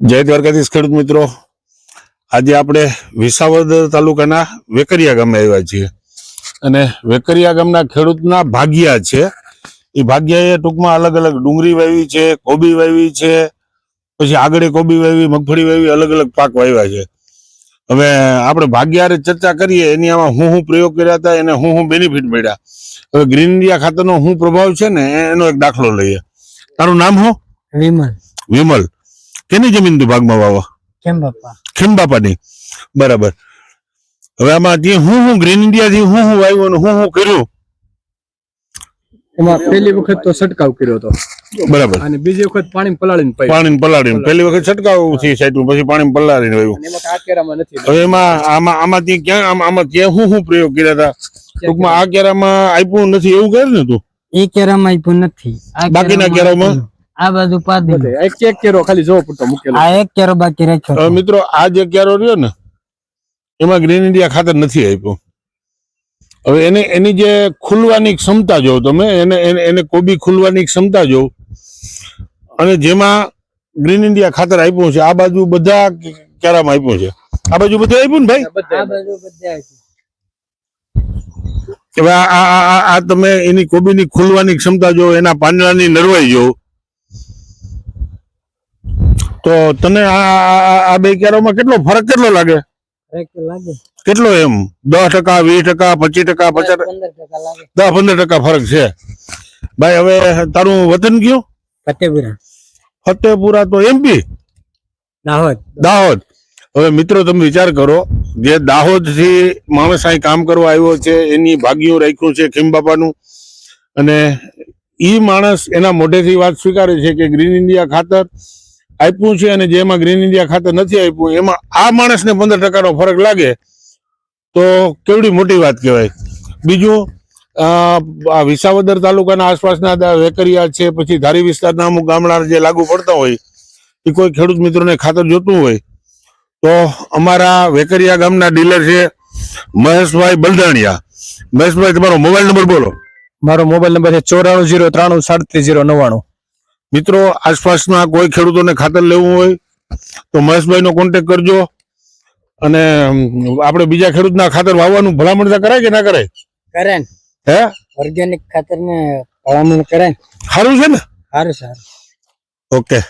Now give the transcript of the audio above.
જય દ્વારકાધીશ ખેડૂત મિત્રો. આજે આપણે વિસાવદર તાલુકાના વેકરિયા ગામે આવ્યા છીએ. અને વેકરિયા ગામના ખેડૂતના ભાગ્યા છે. એ ભાગ્યાએ ટૂંકમાં અલગ અલગ ડુંગળી વાવી છે કોબી વાવી છે પછી આગળ કોબી વાવી મગફળી વાવી અલગ અલગ પાક વાવ્યા છે. હવે આપણે ભાગ્યારે ચર્ચા કરીએ એની આમાં હું હું પ્રયોગ કર્યા હતા એને હું હું બેનિફિટ મળ્યા. હવે ગ્રીન ઇન્ડિયા ખાતરનો હું પ્રભાવ છે ને એનો એક દાખલો લઈએ. તારું નામ હો વિમલ. વિમલ. કેની જમીન તું ભાગમાં વાવા? કેમ બાપા? ખીમ બાપાની? બરાબર. હવે આમાં જે હું હું ગ્રીન ઇન્ડિયા થી હું હું વાવ્યું અને હું હું કર્યું? એમાં પહેલી વખત તો છંટકાવ કર્યો હતો. બરાબર. અને બીજી વખત પાણી પલાળીને પાણી પલાળીને. પહેલી વખત છંટકાવથી સાઈટમાં પછી પાણી પલાળીને વાવ્યું. આ કેરામાં હવે એમાં આમાં આમાં ત્યાં ક્યાં આમાં આમાં ત્યાં હું હું પ્રયોગ કર્યા હતા? ટૂંકમાં આ કેરામાં આપ્યું નથી એવું કહે ને તું? એ કેરામાં આપ્યું નથી. બાકીના કેરામાં? આ બાજુ પાડી બધે. એક એક કેરો ખાલી જોવો પૂરતો મૂકેલો. આ એક કેરો બાકી રાખ્યો હવે મિત્રો આ જે કેરો રહ્યો ને એમાં ગ્રીન ઇન્ડિયા ખાતર નથી આપ્યું. હવે એને એની જે ખુલવાની ક્ષમતા જોવો તમે એને એને કોબી ખુલવાની ક્ષમતા જોવો. અને જેમાં ગ્રીન ઇન્ડિયા ખાતર આપ્યું છે આ બાજુ બધા કેરામાં આપ્યું છે. આ બાજુ બધું આપ્યું ને ભાઈ. કે ભાઈ આ આ- આ આ તમે એની કોબીની ખુલવાની ક્ષમતા જો એના પાંદડાની નરવાઈ જો તો તને આ બે કેરોમાં કેટલો ફરક કેટલો લાગે? કેટલો એમ? દસ ટકા વીસ ટકા પચીસ ટકા પચાસ દસ પંદર ટકા ફરક છે. ભાઈ હવે તારું વતન કયું? ફતેપુરા. ફતેપુરા તો એમપી દાહોદ. દાહોદ. હવે મિત્રો તમે વિચાર કરો જે દાહોદથી માણસ અહીં કામ કરવા આવ્યો છે એની ભાગ્યું રાખ્યું છે ખીમબાપાનું અને ઈ માણસ એના મોઢેથી વાત સ્વીકારે છે કે ગ્રીન ઇન્ડિયા ખાતર આપ્યું છે અને જેમાં ગ્રીન ઇન્ડિયા ખાતર નથી આપ્યું, એમાં આ માણસને પંદર ટકાનો ફરક લાગે, તો કેવડી મોટી વાત કહેવાય. બીજું આ વિસાવદર તાલુકાના આસપાસના વેકરિયા છે, પછી ધારી વિસ્તારના અમુક ગામડા જે લાગુ પડતા હોય, એ કોઈ ખેડૂત મિત્રોને ખાતર જોતું હોય, તો અમારા વેકરિયા ગામના ડીલર છે મહેશભાઈ બલદાણિયા. મહેશભાઈ, તમારો મોબાઈલ નંબર બોલો. મારો મોબાઈલ નંબર છે ચોરાણું જીરો ત્રાણું સાડત્રીસ જીરો નવ્વાણું. મિત્રો આસપાસના કોઈ ખેડૂતોને ખાતર લેવું હોય તો મહેશભાઈનો કોન્ટેક કરજો. અને આપણે બીજા ખેડૂતના ખાતર વાવવાનું ભલામણ કરાય કે ના કરાય? કરે હે? ઓર્ગેનિક ખાતર ને ભલામણ કરાય સારું છે ને? સારું સારું ઓકે.